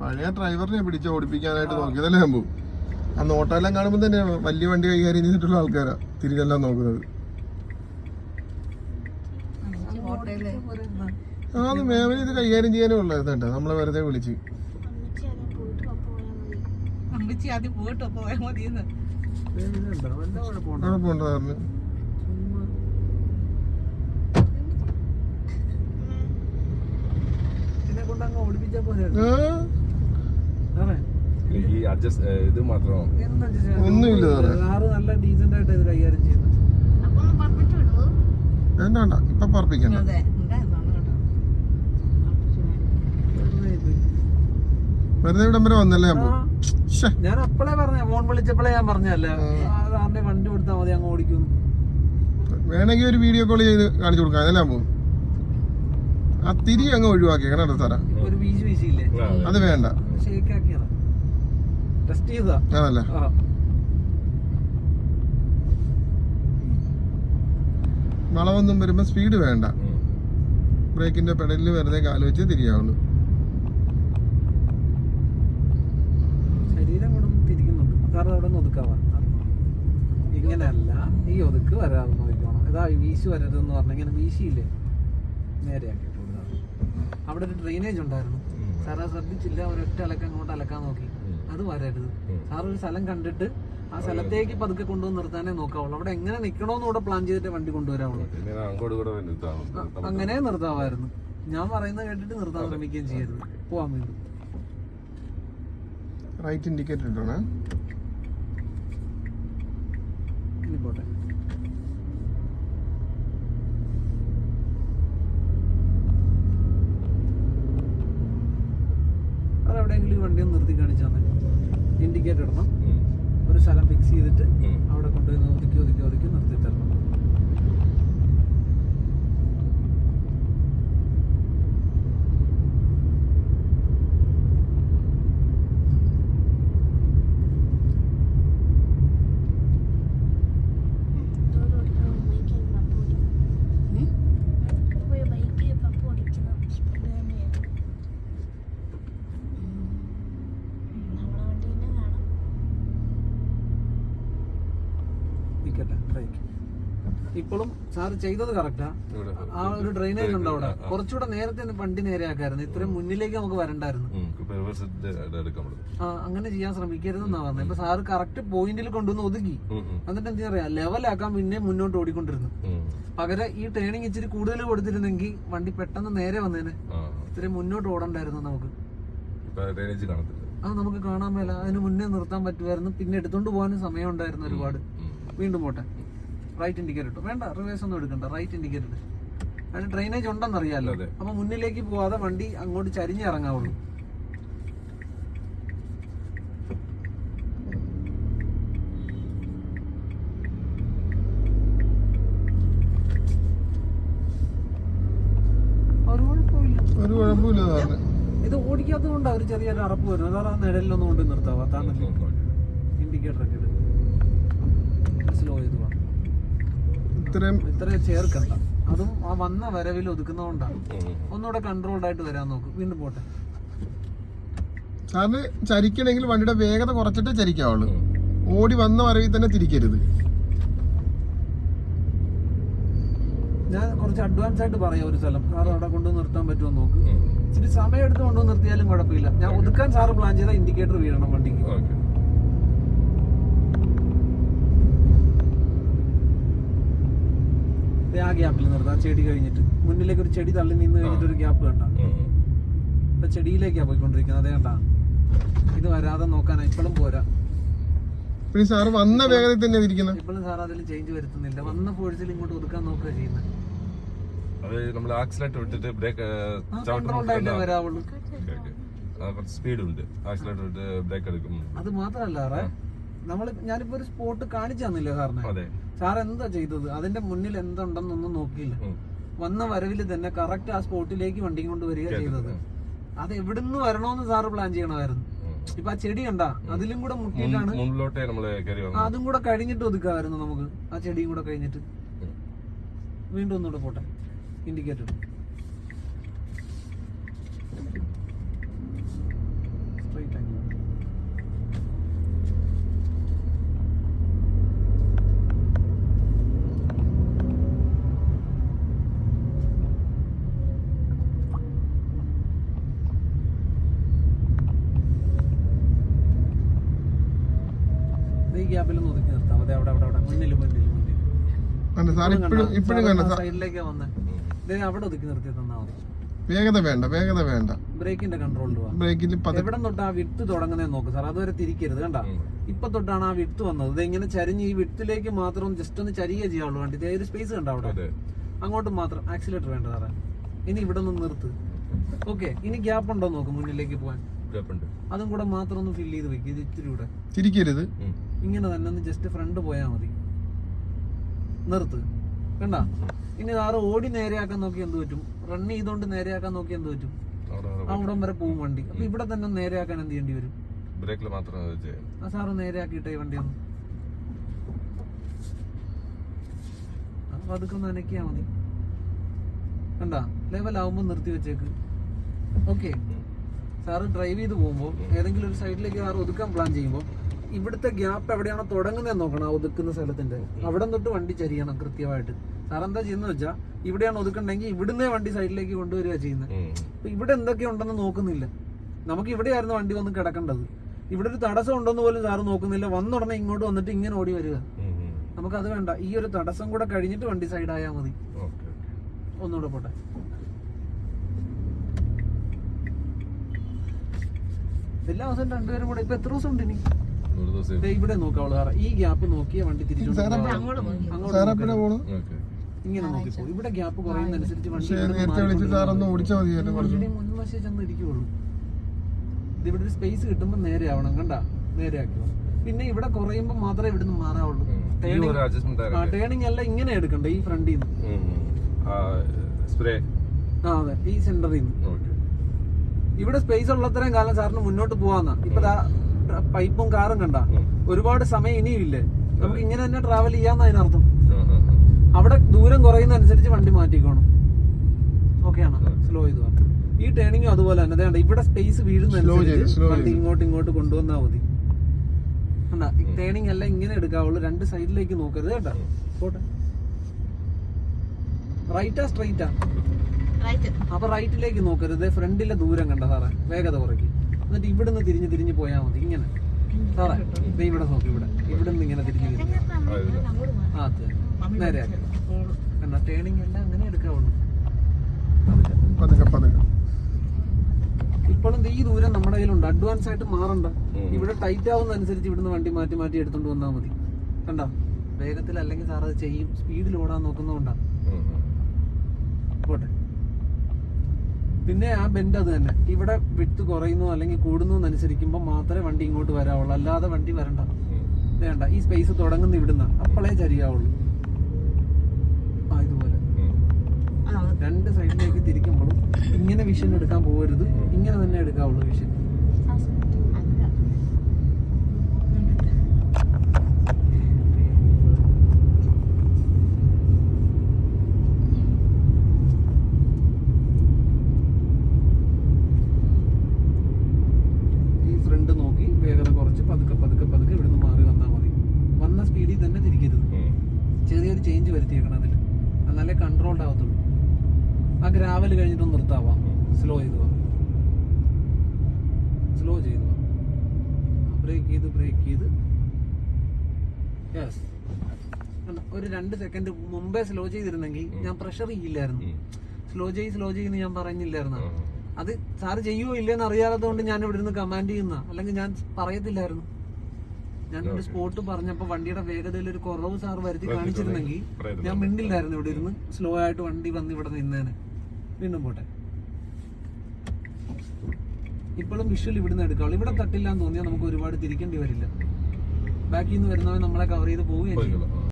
പഴയ ഡ്രൈവറിനെ പിടിച്ച് ഓടിപ്പിക്കാനായിട്ട് നോക്കിയതല്ലേ സംഭവം. ആ നോട്ടെല്ലാം കാണുമ്പോൾ തന്നെ വലിയ വണ്ടി കൈകാര്യം ചെയ്തിട്ടുള്ള ആൾക്കാരാ തിരിഞ്ഞെല്ലാം നോക്കുന്നത്. ആ അത് മേമന് ഇത് കൈകാര്യം ചെയ്യാനേ ഉള്ളായിരുന്നു കേട്ടോ നമ്മളെ വെറുതെ വിളിച്ച്. ഓടിപ്പിച്ച പോലെ ആ? ഈ അഡ്ജസ്റ്റ് ഇത് മാത്രം. ഒന്നുമില്ല. കാറ് നല്ല ഡീസന്റ് ആയിട്ട് ഇത് കൈകാര്യം ചെയ്യുന്നത് വേണ്ട വേണ്ട. ഇപ്പൊ പറപ്പിക്കണ്ട. വെറുതെ ഇവിടം വരെ വന്നല്ലേ ഞാൻ അപ്പളേ പറഞ്ഞ ഫോൺ വിളിച്ചപ്പോഴേ ഞാൻ പറഞ്ഞല്ലേ സാറിന്റെ വണ്ടി കൊടുത്താൽ മതി അങ്ങ് ഓടിക്കും. വേണമെങ്കിൽ ഒരു വീഡിയോ കോൾ ചെയ്ത് കാണിച്ചു കൊടുക്കാം. അതല്ലേ അമ്പു ആ തിരി അങ്ങ് ഒഴിവാക്കി കേട്ടോ സാറാ വീശിയില്ലേ? അത്. വേണ്ട. അതല്ലേ വളവൊന്നും വരുമ്പോ സ്പീഡ് വേണ്ട. ബ്രേക്കിന്റെ പെടലിൽ വെറുതെ കാൽ വെച്ച് തിരിയാവുള്ളൂ. ശരീരം കൂടെ തിരിക്കുന്നുണ്ട്. കാരണം അവിടെ നിന്ന് ഒതുക്കാവാ. ഇങ്ങനെയല്ല ഈ ഒതുക്ക് വരാതെ നോക്കണം ഇതാ വീശു വീശി വരരുതെന്ന് പറഞ്ഞ. ഇങ്ങനെ വീശിയില്ലേ? കൊടുക്കാം അവിടെ ഒരു ഡ്രെയിനേജ് ഉണ്ടായിരുന്നു. സാറാ അത് ശ്രദ്ധിച്ചില്ല ഒരൊറ്റ അലക്കം അങ്ങോട്ട് അലക്കാൻ നോക്കി. അത് വരരുത്. സാർ ഒരു സ്ഥലം കണ്ടിട്ട് ആ സ്ഥലത്തേക്ക് പതുക്കെ കൊണ്ടുവന്ന് നിർത്താനേ നോക്കാവുള്ളൂ. അവിടെ എങ്ങനെ നിക്കണോന്ന് കൂടെ പ്ലാൻ ചെയ്തിട്ട് വണ്ടി കൊണ്ടുവരാവുള്ളൂ. അങ്ങനെ നിർത്താവായിരുന്നു. ഞാൻ പറയുന്നത് കേട്ടിട്ട് നിർത്താൻ ശ്രമിക്കുകയും ചെയ്യരുത്. പോവാൻ വീണ്ടും. റൈറ്റ് ഇൻഡിക്കേറ്റർ ഇട്ടോണേ ഇനി പോട്ടെ. അതെവിടെയെങ്കിലും ഈ വണ്ടി ഒന്ന് നിർത്തി കാണിച്ചാൽ മതി. ഇൻഡിക്കേറ്റർ ഇടണം. ഒരു സ്ഥലം ഫിക്സ് ചെയ്തിട്ട് അവിടെ കൊണ്ടുപോയി ഒതുക്കി ഒതുക്കി ഒതുക്കി നിർത്തി തരണം സാറ് ചെയ്തത് കറക്റ്റാ ആ. ഒരു ഡ്രെയിനേജ് ഉണ്ട് അവിടെ കുറച്ചുകൂടെ നേരത്തെ വണ്ടി നേരെയാക്കായിരുന്നു. ഇത്രയും മുന്നിലേക്ക് നമുക്ക് വരണ്ടായിരുന്നു. ആ അങ്ങനെ ചെയ്യാൻ ശ്രമിക്കരുതെന്നാ പറഞ്ഞത്. ഇപ്പൊ സാറ് കറക്റ്റ് പോയിന്റിൽ കൊണ്ടുവന്ന് ഒതുക്കി. എന്നിട്ട് എന്താ പറയാ ലെവലാക്കാൻ പിന്നെ മുന്നോട്ട് ഓടിക്കൊണ്ടിരുന്നു. പകരം ഈ ട്രെയിനിങ് ഇച്ചിരി കൂടുതൽ കൊടുത്തിരുന്നെങ്കിൽ വണ്ടി പെട്ടെന്ന് നേരെ വന്നേനെ. ഇത്രയും മുന്നോട്ട് ഓടണ്ടായിരുന്നു നമുക്ക്. അത് നമുക്ക് കാണാൻ മേല. അതിന് മുന്നേ നിർത്താൻ പറ്റുമായിരുന്നു. പിന്നെ എടുത്തോണ്ട് പോകാനും സമയം ഉണ്ടായിരുന്നു ഒരുപാട്. വീണ്ടും പോട്ടെ. റൈറ്റ് ഇൻഡിക്കേറ്റർ ഇട്ടു. വേണ്ട റിവേഴ്സ് ഒന്നും എടുക്കണ്ട. റൈറ്റ് ഇൻഡിക്കേറ്റർ ഇട്ടു അതിന് ഡ്രെയിനേജ് ഉണ്ടെന്ന് അറിയാലോ അതെ. അപ്പൊ മുന്നിലേക്ക് പോവാതെ വണ്ടി അങ്ങോട്ട് ചരിഞ്ഞ് ഇറങ്ങാവുള്ളൂ. ഒരു കുഴപ്പമില്ല ഇത് ഓടിക്കാത്തത് കൊണ്ട് ഒരു ചെറിയൊരു അറപ്പ് വരും അതാണ് ആ നിഴലിലൊന്നും കൊണ്ട് നിർത്താവോ താന്നല്ലേ ഇൻഡിക്കേറ്റർ ഒക്കെ ഇട് സ്ലോ ചെയ്ത് പോകണം ഇത്രയും ഇത്രയും ചേർക്കണ്ട. അതും ആ വന്ന വരവിൽ ഒതുക്കുന്നതുകൊണ്ടാണ്. ഒന്നുകൂടെ കൺട്രോൾഡ് ആയിട്ട് വരാൻ നോക്കും. വീണ്ടും പോട്ടെ. സാറിന് ചരിക്കണെങ്കിൽ വണ്ടിയുടെ വേഗത കുറച്ചിട്ടേ ചരിക്കാവുള്ളൂ. ഓടി വന്ന വരവിൽ തന്നെ തിരിക്കരുത്. ഞാൻ കുറച്ച് അഡ്വാൻസ് ആയിട്ട് പറയാം ഒരു സ്ഥലം. സാർ അവിടെ കൊണ്ടു നിർത്താൻ പറ്റുമോ നോക്ക്. ഇച്ചിരി സമയം എടുത്ത് കൊണ്ടു നിർത്തിയാലും കുഴപ്പമില്ല. ഞാൻ ഒതുക്കാൻ സാറ് പ്ലാൻ ചെയ്താൽ ഇൻഡിക്കേറ്റർ വീഴണം വണ്ടിക്ക് ഓക്കെ ദേ ആ ഗ്യാപ്പിൽ നിർത്താം. ആ ചെടി കഴിഞ്ഞിട്ട് മുന്നിലേക്ക് ഒരു ചെടി തള്ളി നിന്ന് കഴിഞ്ഞിട്ട് ഒരു ഗ്യാപ്പ് കണ്ട ഇപ്പൊ ചെടിയിലേക്കാ പോയിക്കൊണ്ടിരിക്കുന്നത്. അതേ കണ്ടാ. ഇത് വരാതെ നോക്കാനാ. ഇപ്പോഴും പോരാ. പിന്നെ സാർ വന്ന വേഗതയിൽ തന്നെ ഇപ്പോഴും സാർ അതിൽ ചേഞ്ച് വരുത്തുന്നില്ല. വന്ന ഫോഴ്സിൽ ഇങ്ങോട്ട് ഒതുക്കാൻ നോക്കുക ചെയ്യുന്നത് അത് നമ്മൾ ആക്സിലേറ്റർ വിട്ടിട്ട് ബ്രേക്ക് വരാവുള്ളൂ. സ്പീഡ് ഉണ്ട്. ആക്സിലേറ്റർ വിട്ട് ബ്രേക്ക് എടുക്കും അത് മാത്രല്ല നമ്മൾ ഞാനിപ്പോ ഒരു സ്പോട്ട് കാണിച്ചു തന്നില്ലേ സാറിനെ? സാർ എന്താ ചെയ്തത്? അതിന്റെ മുന്നിൽ എന്തുണ്ടെന്നൊന്നും നോക്കിയില്ല. വന്ന വരവിൽ തന്നെ കറക്റ്റ് ആ സ്പോട്ടിലേക്ക് വണ്ടി കൊണ്ട് വരിക ചെയ്തത്. അത് എവിടുന്ന് വരണോന്ന് സാറ് പ്ലാൻ ചെയ്യണമായിരുന്നു. ഇപ്പൊ ആ ചെടി കണ്ട? അതിലും കൂടെ മുട്ടിയിട്ടാണ് അതും കൂടെ കഴിഞ്ഞിട്ട് ഒതുക്കാമായിരുന്നു നമുക്ക്. ആ ചെടിയും കൂടെ കഴിഞ്ഞിട്ട്. വീണ്ടും ഒന്നുകൂടെ പോട്ടെ. ഇൻഡിക്കേറ്റർ ഗ്യാപ്പിലൊന്ന് ഒതുക്കി നിർത്താം അതെ അവിടെ അവിടെ അവിടെ മുന്നിൽ മുന്നിൽ മുന്നിൽ കണ്ട സാർ ഇപ്പോഴും ഇപ്പോഴും കണ്ട. സാർ. സൈഡിലേക്ക് വന്ന്. അവിടെ ഒതുക്കി നിർത്തി തന്നാ മതി വേഗത വേണ്ട വേഗത വേണ്ട. ബ്രേക്കിന്റെ കൺട്രോളിൽ ബ്രേക്കിൽ എവിടെ തൊട്ട് ആ വിട്ട് തുടങ്ങുന്നേ നോക്ക് സാർ അതുവരെ തിരിക്കരുത് കണ്ട. ഇപ്പൊ തൊട്ടാണ് ആ വിട്ട് വന്നത്. ഇത് ഇങ്ങനെ ചരിഞ്ഞ് ഈ വിട്ടിലേക്ക് മാത്രം ജസ്റ്റ് ഒന്ന് ചരിയ ചെയ്യാവുള്ളൂ കണ്ടിട്ട് ഇതേ ഒരു സ്പേസ് കണ്ട അവിടെ. അങ്ങോട്ട് മാത്രം ആക്സിലേറ്റർ വേണ്ട സാറേ. ഇനി ഇവിടെ നിന്ന് നിർത്ത്. ഓക്കെ ഇനി ഗ്യാപ്പ് ഉണ്ടോ നോക്ക് മുന്നിലേക്ക് പോകാൻ അതും കൂടെ മാത്രം ഒന്ന് ഫില്ല് ചെയ്ത് വെക്കുക ഇത് ഇത്തിരി കൂടെ. തിരിക്കരുത്. ഇങ്ങനെ തന്നെ ഒന്ന് ജസ്റ്റ് ഫ്രണ്ട് പോയാൽ മതി. നിർത്ത്. കണ്ട? ഇനി സാറ് ഓടി നേരെയാക്കാൻ നോക്കി എന്ത് പറ്റും? റൺ ചെയ്തോണ്ട് നേരെയാക്കാൻ നോക്കി എന്ത് പറ്റും? അവിടം വരെ പോകും വണ്ടി. അപ്പൊ ഇവിടെ തന്നെ നേരെയാക്കാൻ എന്ത് ചെയ്യേണ്ടി വരും? ബ്രേക്കിൽ മാത്രം സാറ് നേരെയാക്കിയിട്ടേ വണ്ടി ഒന്ന്. അപ്പൊ അതൊക്കെ ഒന്ന് അനക്കിയാ മതി. കണ്ട? ലെവലാവുമ്പോ നിർത്തി വെച്ചേക്ക്. ഓക്കെ സാറ് ഡ്രൈവ് ചെയ്ത് പോകുമ്പോൾ ഏതെങ്കിലും ഒരു സൈഡിലേക്ക് സാറ് ഒതുക്കാൻ പ്ലാൻ ചെയ്യുമ്പോൾ ഇവിടുത്തെ ഗ്യാപ്പ് എവിടെയാണോ തുടങ്ങുന്നത് നോക്കണം ഒതുക്കുന്ന സ്ഥലത്തിന്റെ അവിടെ തൊട്ട് വണ്ടി ചരിയണം കൃത്യമായിട്ട്. സാർ എന്താ ചെയ്യുന്നത് വെച്ചാൽ ഇവിടെയാണ് ഒതുക്കണ്ടെങ്കിൽ ഇവിടുന്നേ വണ്ടി സൈഡിലേക്ക് കൊണ്ടുവരിക ചെയ്യുന്നത് അപ്പൊ ഇവിടെ എന്തൊക്കെ ഉണ്ടെന്ന് നോക്കുന്നില്ല. നമുക്ക് ഇവിടെയായിരുന്നു വണ്ടി വന്ന് കിടക്കേണ്ടത്. ഇവിടെ ഒരു തടസ്സം ഉണ്ടെന്ന് പോലും സാറ് നോക്കുന്നില്ല. വന്നുടനെ ഇങ്ങോട്ട് വന്നിട്ട് ഇങ്ങനെ ഓടി വരിക. നമുക്ക് അത് വേണ്ട. ഈ ഒരു തടസ്സം കൂടെ കഴിഞ്ഞിട്ട് വണ്ടി സൈഡായാൽ മതി. ഒന്നുകൂടെ പോട്ടെ. എല്ലാ ദിവസവും രണ്ടുപേരും കൂടെ. ഇപ്പൊ എത്ര ദിവസം ഉണ്ട് ഇനി? ഇവിടെ നോക്കാവുള്ളൂ സാറേ. ഈ ഗ്യാപ്പ് നോക്കിയ വണ്ടി തിരിച്ചു സാറേ അങ്ങോട്ട് സാർ എപ്പോഴാ പോണു. ഓക്കെ ഇങ്ങനെ നോക്കിപ്പോ ഇവിടെ ഗ്യാപ്പ് കുറയുന്നതനുസരിച്ച് വണ്ടി മുൻവശം ചെന്ന് ഇരിക്കുള്ളൂ ഇവിടെ ഒരു സ്പേസ് കിട്ടുമ്പോ നേരെ ആവണം കണ്ട? നേരെ പിന്നെ ഇവിടെ കുറയുമ്പോ മാത്രമേ ഇവിടുന്ന് മാറാവുള്ളൂ. ടേണിങ് എല്ലാം ഇങ്ങനെ എടുക്കണ്ടേ ഈ ഫ്രണ്ടിൽ നിന്ന്? സ്പ്രേ ആ അതെ. ഈ സെന്ററിൽ നിന്ന്. ഇവിടെ സ്പേസ് ഉള്ളത്രയും കാലം സാറിന് മുന്നോട്ട് പോവാന്നാ. ഇപ്പൊ ദാ പൈപ്പും കാറും കണ്ട. ഒരുപാട് സമയം ഇനിയും ഇല്ലേ നമുക്ക് ഇങ്ങനെ തന്നെ ട്രാവൽ ചെയ്യാന്ന് അതിനർത്ഥം. അവിടെ ദൂരം കുറയുന്ന അനുസരിച്ച് വണ്ടി മാറ്റിക്കോണം. ഓക്കെയാണ് സ്ലോ ചെയ്തു. ഈ ടേണിങ്ങും അതുപോലെ തന്നെ. അതേണ്ട കണ്ടോ, ഇവിടെ സ്പേസ് വീഴുന്നതനുസരിച്ച് വണ്ടി ഇങ്ങോട്ട് ഇങ്ങോട്ട് കൊണ്ടുവന്നാ മതി. കണ്ടാ ഈ ടേണിംഗ് എല്ലാം ഇങ്ങനെ എടുക്കാവുള്ളൂ. രണ്ട് സൈഡിലേക്ക് നോക്കരുത് കേട്ടാ. പോട്ടെ. റൈറ്റാ സ്ട്രൈറ്റാ റൈറ്റ് അപ്പൊ റൈറ്റിലേക്ക് നോക്കരുത്. ഫ്രണ്ടിലെ ദൂരം കണ്ട സാറേ. വേഗത കുറയ്ക്ക്. എന്നിട്ട് ഇവിടുന്ന് തിരിഞ്ഞ് തിരിഞ്ഞ് പോയാൽ മതി. ഇങ്ങനെ. സാറേ ഇവിടെ നോക്കി ഇവിടെ. ഇവിടുന്ന് ഇങ്ങനെ തിരിഞ്ഞ് തിരിഞ്ഞ് ആ അത് നേരെ എന്നാ കണ്ട? ടേണിംഗ് എല്ലാം അങ്ങനെ എടുക്കാവുള്ളൂ. ഇപ്പോഴും ഈ ദൂരം നമ്മുടെ കയ്യിലുണ്ട്. അഡ്വാൻസ് ആയിട്ട് മാറണ്ട. ഇവിടെ ടൈറ്റ് ആവുന്ന അനുസരിച്ച് ഇവിടുന്ന് വണ്ടി മാറ്റി മാറ്റി എടുത്തോണ്ട് വന്നാൽ മതി. കണ്ടോ? വേഗത്തിൽ അല്ലെങ്കിൽ സാർ അത് ചെയ്യും സ്പീഡിൽ ഓടാൻ നോക്കുന്നതുകൊണ്ടാണ് പോട്ടെ. പിന്നെ ആ ബെൻഡ് അത് തന്നെ. ഇവിടെ വിട്ട് കുറയുന്നു അല്ലെങ്കിൽ കൂടുന്നു എന്നനുസരിക്കുമ്പോൾ മാത്രമേ വണ്ടി ഇങ്ങോട്ട് വരാവുള്ളൂ. അല്ലാതെ വണ്ടി വരണ്ട. വേണ്ട. ഈ സ്പേസ് തുടങ്ങുന്ന ഇവിടുന്ന അപ്പോഴേ ചരിയാവുള്ളൂ. ആ ഇതുപോലെ. രണ്ട് സൈഡിലേക്ക് തിരിക്കുമ്പോഴും ഇങ്ങനെ വിഷൻ എടുക്കാൻ പോകരുത്. ഇങ്ങനെ തന്നെ എടുക്കാവുള്ളൂ വിഷൻ അല്ല ഈ ഫ്രണ്ട് നോക്കി വേഗത കുറച്ച് പതുക്കെ പതുക്കെ പതുക്കെ ഇവിടുന്ന് മാറി വന്നാൽ മതി വന്ന സ്പീഡിൽ തന്നെ തിരിക്കരുത് ചെറിയൊരു ചേഞ്ച് വരുത്തിയേക്കണം അതിൽ എന്നാലേ കൺട്രോൾഡ് ആവത്തുള്ളൂ ആ ഗ്രാവൽ കഴിഞ്ഞിട്ട് നിർത്താവാം? സ്ലോ ചെയ്തു? സ്ലോ ചെയ്തു? ബ്രേക്ക് ചെയ്ത് ബ്രേക്ക് ചെയ്ത്. യെസ് ഒരു രണ്ട് സെക്കൻഡ് മുമ്പേ സ്ലോ ചെയ്തിരുന്നെങ്കിൽ ഞാൻ പ്രഷർ ചെയ്യില്ലായിരുന്നു. സ്ലോ ചെയ്ത് സ്ലോ ചെയ്യുന്ന ഞാൻ പറഞ്ഞില്ലായിരുന്നു. അത് സാറ് ചെയ്യുമോ ഇല്ലെന്ന് അറിയാത്തത് കൊണ്ട് ഞാൻ ഇവിടെ നിന്ന് കമാൻഡ് ചെയ്യുന്ന അല്ലെങ്കിൽ ഞാൻ പറയത്തില്ലായിരുന്നു. ഞാൻ ഒരു സ്പോട്ട് പറഞ്ഞപ്പോൾ വണ്ടിയുടെ വേഗതയിൽ ഒരു കുറവ് സാർ വരുത്തി കാണിച്ചിരുന്നെങ്കിൽ ഞാൻ മിണ്ടില്ലായിരുന്നു ഇവിടെ ഇരുന്ന്. സ്ലോ ആയിട്ട് വണ്ടി വന്ന് ഇവിടെ നിന്നേനെ. വീണ്ടും പോട്ടെ. ഇപ്പോഴും വിഷ്വൽ ഇവിടുന്ന് എടുക്കാവുള്ളൂ. ഇവിടെ തട്ടില്ല എന്ന് തോന്നിയാൽ നമുക്ക് ഒരുപാട് തിരിക്കേണ്ടി വരില്ല. ബാക്കിൽ നിന്ന് വരുന്നവൻ നമ്മളെ കവർ ചെയ്ത് പോവുകയും